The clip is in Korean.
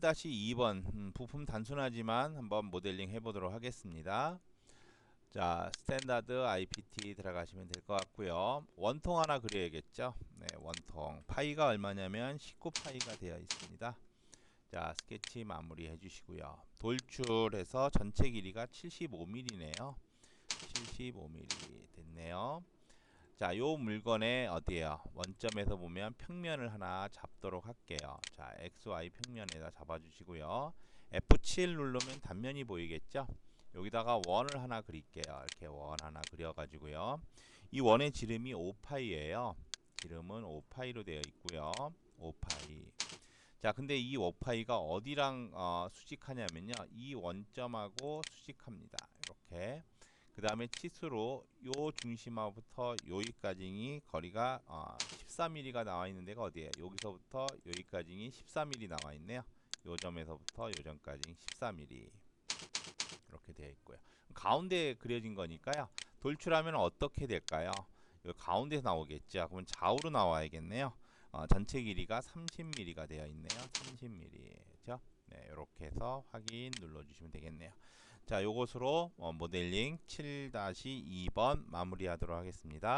7-2번 음, 부품 단순하지만 한번 모델링 해보도록 하겠습니다. 자, 스탠다드 IPT 들어가시면 될 것 같고요. 원통 하나 그려야겠죠. 네, 원통. 파이가 얼마냐면 19파이가 되어 있습니다. 자, 스케치 마무리 해주시고요. 돌출해서 전체 길이가 75mm네요. 75mm 됐네요. 자, 요 물건에 어디에요? 원점에서 보면 평면을 하나 잡도록 할게요. 자, XY 평면에다 잡아주시고요. F7 누르면 단면이 보이겠죠? 여기다가 원을 하나 그릴게요. 이렇게 원 하나 그려가지고요. 이 원의 지름이 5파이예요. 지름은 5파이로 되어 있고요. 5파이. 자, 근데 이 5파이가 어디랑 어, 수직하냐면요. 이 원점하고 수직합니다. 이렇게. 그 다음에 치수로 요 중심화부터 여기까지 거리가 어, 14mm가 나와 있는 데가 어디에요? 여기서부터 여기까지 14mm 나와 있네요. 요 점에서부터 요 점까지 14mm 이렇게 되어 있고요. 가운데 그려진 거니까요. 돌출하면 어떻게 될까요? 요 가운데서 나오겠죠. 그러면 좌우로 나와야겠네요. 어, 전체 길이가 30mm가 되어 있네요. 30mm죠. 네, 이렇게 해서 확인 눌러주시면 되겠네요. 자, 요것으로 어, 모델링 7-2번 마무리하도록 하겠습니다.